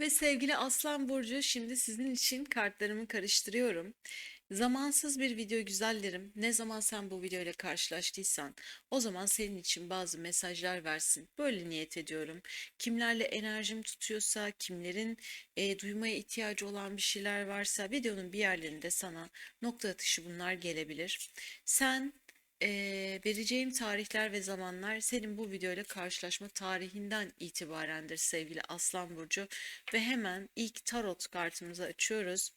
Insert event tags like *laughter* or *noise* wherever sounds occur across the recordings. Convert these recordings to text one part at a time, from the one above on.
Ve sevgili Aslan Burcu, şimdi sizin için kartlarımı karıştırıyorum. Zamansız bir video güzellerim. Ne zaman sen bu video ile karşılaştıysan, o zaman senin için bazı mesajlar versin. Böyle niyet ediyorum. Kimlerle enerjim tutuyorsa, kimlerin e, duymaya ihtiyacı olan bir şeyler varsa, videonun bir yerlerinde sana nokta atışı bunlar gelebilir. Sen Eee, vereceğim tarihler ve zamanlar senin bu videoyla karşılaşma tarihinden itibarendir sevgili Aslan Burcu. Ve hemen ilk tarot kartımızı açıyoruz.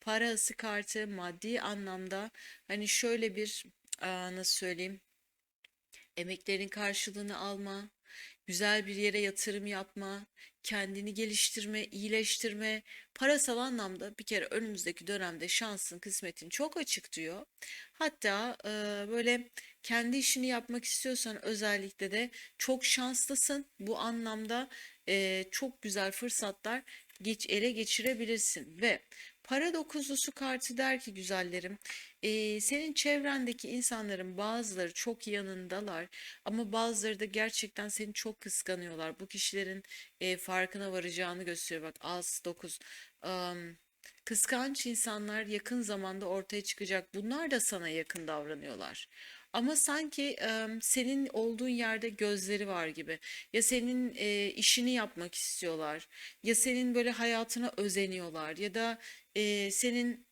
Para ısı kartı maddi anlamda hani şöyle bir nasıl söyleyeyim emeklerin karşılığını alma, güzel bir yere yatırım yapma, kendini geliştirme, iyileştirme, parasal anlamda bir kere önümüzdeki dönemde şansın, kısmetin çok açık diyor. Hatta e, böyle kendi işini yapmak istiyorsan özellikle de çok şanslısın. Bu anlamda e, çok güzel fırsatlar geç ele geçirebilirsin ve para dokuzlusu kartı der ki güzellerim e, senin çevrendeki insanların bazıları çok yanındalar ama bazıları da gerçekten seni çok kıskanıyorlar. Bu kişilerin e, farkına varacağını gösteriyor. Bak az 9. kıskanç insanlar yakın zamanda ortaya çıkacak. Bunlar da sana yakın davranıyorlar. Ama sanki em, senin olduğun yerde gözleri var gibi. Ya senin e, işini yapmak istiyorlar. Ya senin böyle hayatına özeniyorlar. Ya da e, senin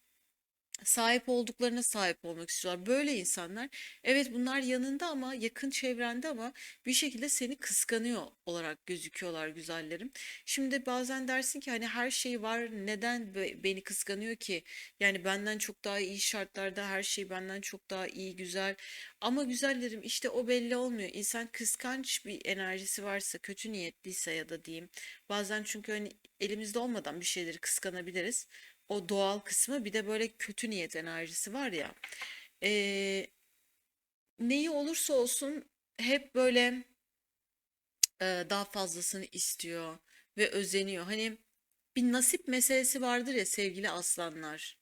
sahip olduklarına sahip olmak istiyorlar. Böyle insanlar evet bunlar yanında ama yakın çevrende ama bir şekilde seni kıskanıyor olarak gözüküyorlar güzellerim. Şimdi bazen dersin ki hani her şey var neden be- beni kıskanıyor ki? Yani benden çok daha iyi şartlarda her şey benden çok daha iyi güzel. Ama güzellerim işte o belli olmuyor. İnsan kıskanç bir enerjisi varsa kötü niyetliyse ya da diyeyim. Bazen çünkü hani elimizde olmadan bir şeyleri kıskanabiliriz o doğal kısmı bir de böyle kötü niyet enerjisi var ya. Ee, neyi olursa olsun hep böyle e, daha fazlasını istiyor ve özeniyor. Hani bir nasip meselesi vardır ya sevgili aslanlar.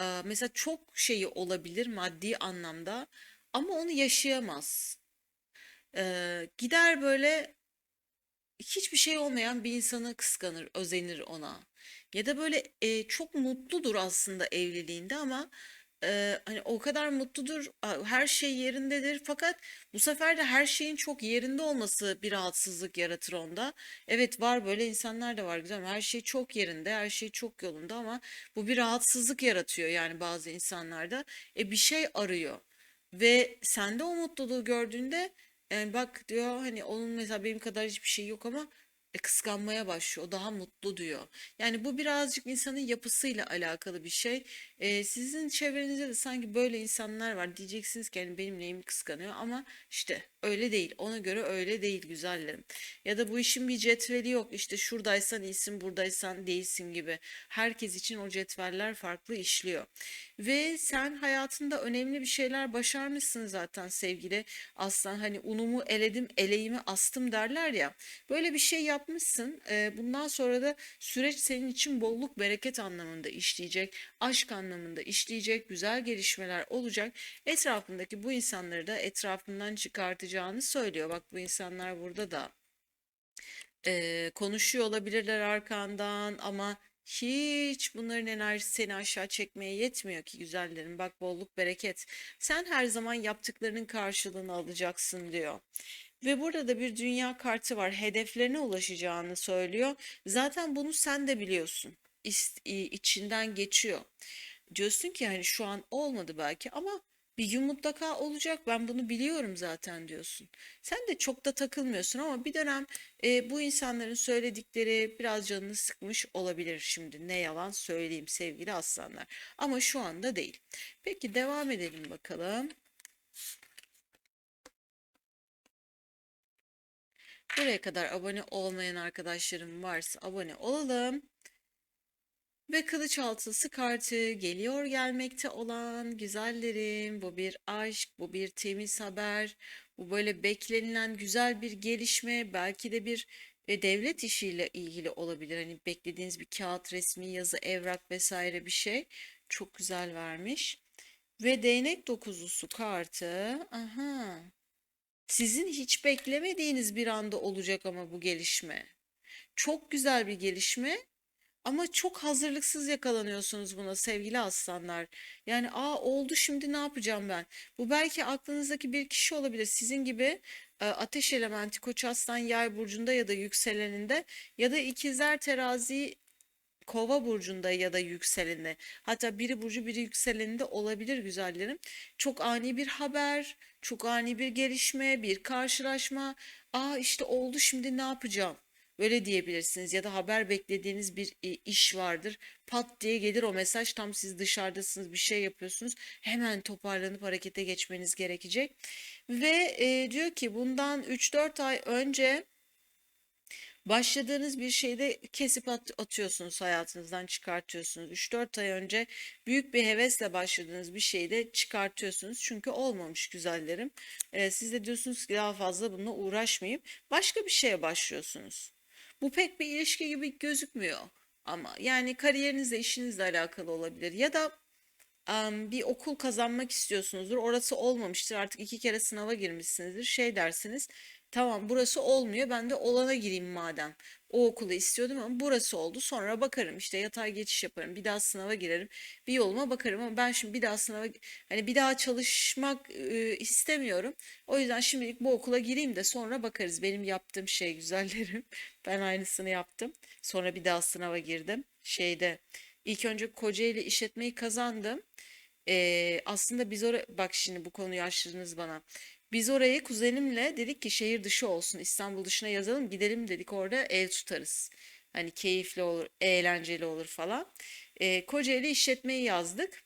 Ee, mesela çok şeyi olabilir maddi anlamda ama onu yaşayamaz. Ee, gider böyle hiçbir şey olmayan bir insanı kıskanır, özenir ona. Ya da böyle e, çok mutludur aslında evliliğinde ama e, hani o kadar mutludur, her şey yerindedir. Fakat bu sefer de her şeyin çok yerinde olması bir rahatsızlık yaratır onda. Evet var böyle insanlar da var güzel her şey çok yerinde, her şey çok yolunda ama bu bir rahatsızlık yaratıyor yani bazı insanlarda. E bir şey arıyor. Ve sende o mutluluğu gördüğünde yani bak diyor hani onun mesela benim kadar hiçbir şey yok ama e, kıskanmaya başlıyor. O daha mutlu diyor. Yani bu birazcık insanın yapısıyla alakalı bir şey. E, sizin çevrenizde de sanki böyle insanlar var. Diyeceksiniz ki hani benim neyimi kıskanıyor ama işte öyle değil. Ona göre öyle değil güzellerim. Ya da bu işin bir cetveli yok. İşte şuradaysan iyisin, buradaysan değilsin gibi. Herkes için o cetveller farklı işliyor. Ve sen hayatında önemli bir şeyler başarmışsın zaten sevgili aslan. Hani unumu eledim, eleğimi astım derler ya. Böyle bir şey yapmışsın. Bundan sonra da süreç senin için bolluk bereket anlamında işleyecek. Aşk anlamında işleyecek. Güzel gelişmeler olacak. Etrafındaki bu insanları da etrafından çıkartacağını söylüyor. Bak bu insanlar burada da Eee, konuşuyor olabilirler arkandan ama hiç bunların enerjisi seni aşağı çekmeye yetmiyor ki güzellerim. Bak bolluk bereket. Sen her zaman yaptıklarının karşılığını alacaksın diyor. Ve burada da bir dünya kartı var. Hedeflerine ulaşacağını söylüyor. Zaten bunu sen de biliyorsun. İçinden geçiyor. Diyorsun ki hani şu an olmadı belki ama bir gün mutlaka olacak. Ben bunu biliyorum zaten diyorsun. Sen de çok da takılmıyorsun ama bir dönem e, bu insanların söyledikleri biraz canını sıkmış olabilir şimdi. Ne yalan söyleyeyim sevgili aslanlar. Ama şu anda değil. Peki devam edelim bakalım. Buraya kadar abone olmayan arkadaşlarım varsa abone olalım. Ve kılıç altısı kartı geliyor gelmekte olan güzellerim. Bu bir aşk, bu bir temiz haber. Bu böyle beklenilen güzel bir gelişme. Belki de bir e, devlet işiyle ilgili olabilir. Hani beklediğiniz bir kağıt, resmi yazı, evrak vesaire bir şey. Çok güzel vermiş. Ve değnek dokuzlusu kartı. Aha. Sizin hiç beklemediğiniz bir anda olacak ama bu gelişme. Çok güzel bir gelişme Ama çok hazırlıksız yakalanıyorsunuz buna sevgili aslanlar. Yani aa oldu şimdi ne yapacağım ben? Bu belki aklınızdaki bir kişi olabilir. Sizin gibi e, ateş elementi Koç Aslan Yay burcunda ya da yükseleninde ya da ikizler terazi Kova burcunda ya da yükseleni hatta biri burcu biri yükseleninde olabilir güzellerim. Çok ani bir haber, çok ani bir gelişme, bir karşılaşma. Aa işte oldu şimdi ne yapacağım? Böyle diyebilirsiniz ya da haber beklediğiniz bir e, iş vardır. Pat diye gelir o mesaj tam siz dışarıdasınız bir şey yapıyorsunuz. Hemen toparlanıp harekete geçmeniz gerekecek. Ve e, diyor ki bundan 3-4 ay önce Başladığınız bir şeyde kesip at- atıyorsunuz, hayatınızdan çıkartıyorsunuz. 3-4 ay önce büyük bir hevesle başladığınız bir şeyi de çıkartıyorsunuz. Çünkü olmamış güzellerim. Ee, siz de diyorsunuz ki daha fazla bununla uğraşmayayım. Başka bir şeye başlıyorsunuz. Bu pek bir ilişki gibi gözükmüyor. Ama yani kariyerinizle, işinizle alakalı olabilir. Ya da Am, bir okul kazanmak istiyorsunuzdur. Orası olmamıştır. Artık iki kere sınava girmişsinizdir. Şey dersiniz. Tamam burası olmuyor. Ben de olana gireyim madem. O okulu istiyordum ama burası oldu. Sonra bakarım işte yatay geçiş yaparım. Bir daha sınava girerim. Bir yoluma bakarım ama ben şimdi bir daha sınava hani bir daha çalışmak istemiyorum. O yüzden şimdilik bu okula gireyim de sonra bakarız. Benim yaptığım şey güzellerim. *laughs* Ben aynısını yaptım. Sonra bir daha sınava girdim. Şeyde ilk önce Kocaeli işletmeyi kazandım. Ee, aslında biz oraya bak şimdi bu konuyu açtınız bana. Biz orayı kuzenimle dedik ki şehir dışı olsun İstanbul dışına yazalım gidelim dedik orada ev tutarız. Hani keyifli olur, eğlenceli olur falan. Ee, Kocaeli işletmeyi yazdık.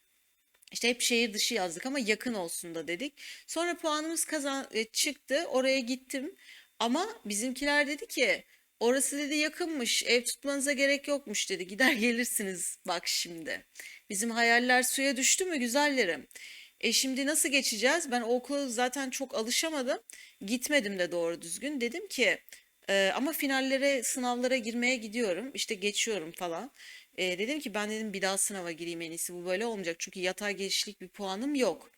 İşte hep şehir dışı yazdık ama yakın olsun da dedik. Sonra puanımız kazan e, çıktı. Oraya gittim. Ama bizimkiler dedi ki orası dedi yakınmış. Ev tutmanıza gerek yokmuş dedi. Gider gelirsiniz bak şimdi. Bizim hayaller suya düştü mü güzellerim? E şimdi nasıl geçeceğiz? Ben o okula zaten çok alışamadım. Gitmedim de doğru düzgün. Dedim ki e, ama finallere, sınavlara girmeye gidiyorum. İşte geçiyorum falan. E, dedim ki ben dedim bir daha sınava gireyim en iyisi. Bu böyle olmayacak. Çünkü yatay geçişlik bir puanım yok.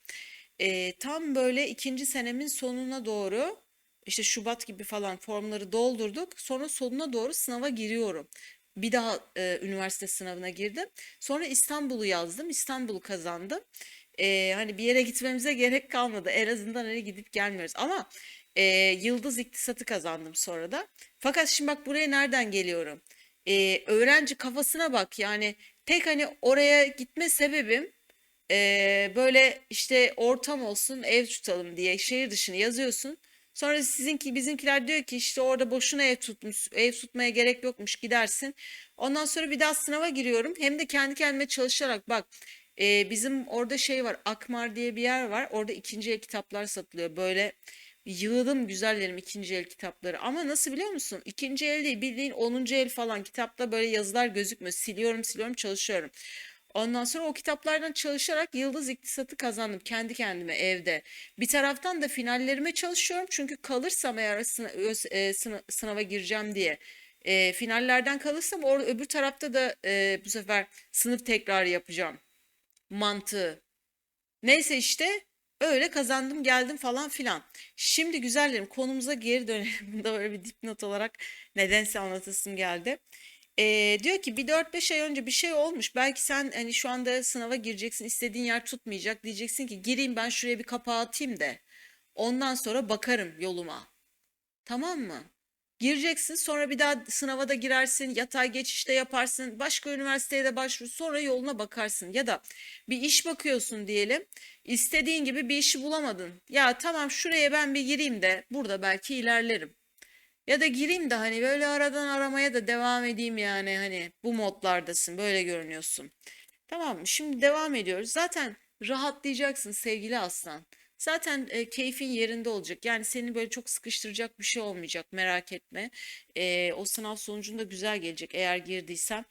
E, tam böyle ikinci senemin sonuna doğru işte Şubat gibi falan formları doldurduk. Sonra sonuna doğru sınava giriyorum. Bir daha e, üniversite sınavına girdim. Sonra İstanbul'u yazdım. İstanbul'u kazandım. E, hani bir yere gitmemize gerek kalmadı. En azından hani gidip gelmiyoruz. Ama e, Yıldız İktisatı kazandım sonra da. Fakat şimdi bak buraya nereden geliyorum? E, öğrenci kafasına bak. Yani tek hani oraya gitme sebebim ee, böyle işte ortam olsun ev tutalım diye şehir dışını yazıyorsun. Sonra sizinki bizimkiler diyor ki işte orada boşuna ev tutmuş, ev tutmaya gerek yokmuş gidersin. Ondan sonra bir daha sınava giriyorum. Hem de kendi kendime çalışarak bak e, bizim orada şey var Akmar diye bir yer var. Orada ikinci el kitaplar satılıyor. Böyle yığdım güzellerim ikinci el kitapları. Ama nasıl biliyor musun? İkinci el değil bildiğin onuncu el falan kitapta böyle yazılar gözükmüyor. Siliyorum siliyorum çalışıyorum. Ondan sonra o kitaplardan çalışarak Yıldız İktisatı kazandım kendi kendime evde. Bir taraftan da finallerime çalışıyorum çünkü kalırsam eğer e, sına- sınava gireceğim diye. E, finallerden kalırsam or öbür tarafta da e, bu sefer sınıf tekrarı yapacağım mantığı. Neyse işte öyle kazandım geldim falan filan. Şimdi güzellerim konumuza geri dönelim. *laughs* Bunda böyle bir dipnot olarak nedense anlatasım geldi. Ee, diyor ki bir dört beş ay önce bir şey olmuş. Belki sen hani şu anda sınava gireceksin, istediğin yer tutmayacak. Diyeceksin ki gireyim ben şuraya bir kapağı atayım de. Ondan sonra bakarım yoluma. Tamam mı? Gireceksin sonra bir daha sınava da girersin, yatay geçişte yaparsın, başka üniversiteye de başvur, sonra yoluna bakarsın. Ya da bir iş bakıyorsun diyelim, istediğin gibi bir işi bulamadın. Ya tamam şuraya ben bir gireyim de burada belki ilerlerim. Ya da gireyim de hani böyle aradan aramaya da devam edeyim yani hani bu modlardasın, böyle görünüyorsun. Tamam mı? Şimdi devam ediyoruz. Zaten rahatlayacaksın sevgili aslan. Zaten e, keyfin yerinde olacak. Yani seni böyle çok sıkıştıracak bir şey olmayacak. Merak etme. E, o sınav sonucunda güzel gelecek eğer girdiysen.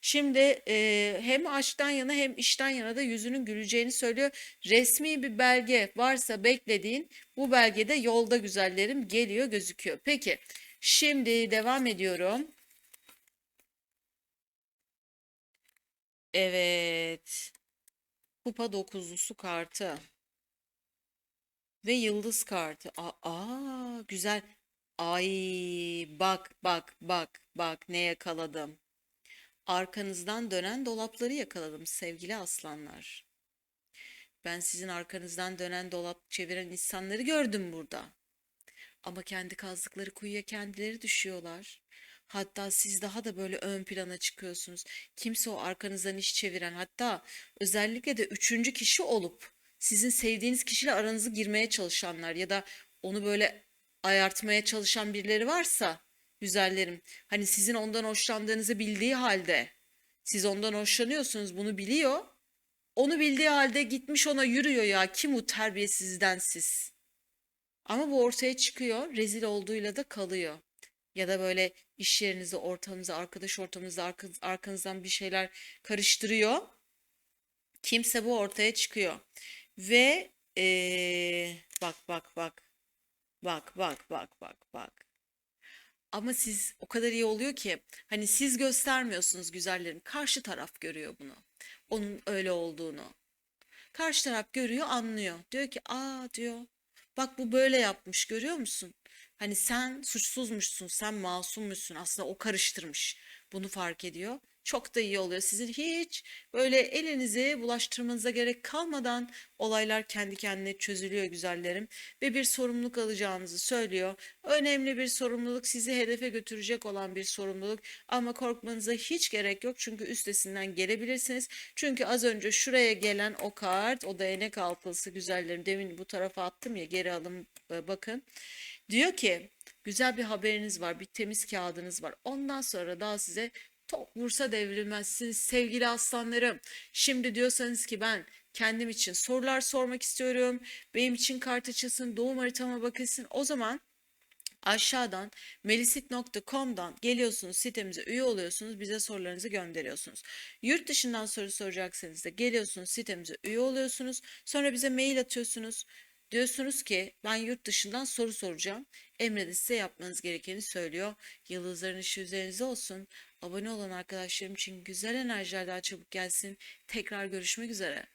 Şimdi e, hem aşktan yana hem işten yana da yüzünün güleceğini söylüyor. Resmi bir belge varsa beklediğin bu belgede yolda güzellerim geliyor gözüküyor. Peki şimdi devam ediyorum. Evet. Kupa dokuzlusu kartı. Ve yıldız kartı. Aa, aa, güzel. Ay bak bak bak bak ne yakaladım. Arkanızdan dönen dolapları yakaladım sevgili aslanlar. Ben sizin arkanızdan dönen dolap çeviren insanları gördüm burada. Ama kendi kazdıkları kuyuya kendileri düşüyorlar. Hatta siz daha da böyle ön plana çıkıyorsunuz. Kimse o arkanızdan iş çeviren, hatta özellikle de üçüncü kişi olup sizin sevdiğiniz kişiyle aranızı girmeye çalışanlar ya da onu böyle ayartmaya çalışan birileri varsa, güzellerim, hani sizin ondan hoşlandığınızı bildiği halde, siz ondan hoşlanıyorsunuz, bunu biliyor. Onu bildiği halde gitmiş ona yürüyor ya. Kim bu terbiyesizden siz? Ama bu ortaya çıkıyor, rezil olduğuyla da kalıyor. Ya da böyle iş yerinizde, ortamınızda, arkadaş ortamınızda arka- arkanızdan bir şeyler karıştırıyor. Kimse bu ortaya çıkıyor. Ve eee, bak bak bak. Bak bak bak bak bak. Ama siz o kadar iyi oluyor ki hani siz göstermiyorsunuz güzellerim. Karşı taraf görüyor bunu. Onun öyle olduğunu. Karşı taraf görüyor, anlıyor. Diyor ki, "Aa," diyor. "Bak bu böyle yapmış, görüyor musun? Hani sen suçsuzmuşsun, sen masummuşsun. Aslında o karıştırmış. Bunu fark ediyor. Çok da iyi oluyor. Sizin hiç böyle elinizi bulaştırmanıza gerek kalmadan olaylar kendi kendine çözülüyor güzellerim ve bir sorumluluk alacağınızı söylüyor. Önemli bir sorumluluk, sizi hedefe götürecek olan bir sorumluluk ama korkmanıza hiç gerek yok çünkü üstesinden gelebilirsiniz. Çünkü az önce şuraya gelen o kart, o değnek altılısı güzellerim demin bu tarafa attım ya geri alın e, bakın. Diyor ki güzel bir haberiniz var, bir temiz kağıdınız var. Ondan sonra daha size top vursa devrilmezsiniz sevgili aslanlarım. Şimdi diyorsanız ki ben kendim için sorular sormak istiyorum. Benim için kart açılsın, doğum haritama bakılsın. O zaman Aşağıdan melisit.com'dan geliyorsunuz sitemize üye oluyorsunuz bize sorularınızı gönderiyorsunuz. Yurt dışından soru soracaksanız da geliyorsunuz sitemize üye oluyorsunuz sonra bize mail atıyorsunuz. Diyorsunuz ki ben yurt dışından soru soracağım. Emre de size yapmanız gerekeni söylüyor. Yıldızların ışığı üzerinize olsun. Abone olan arkadaşlarım için güzel enerjiler daha çabuk gelsin. Tekrar görüşmek üzere.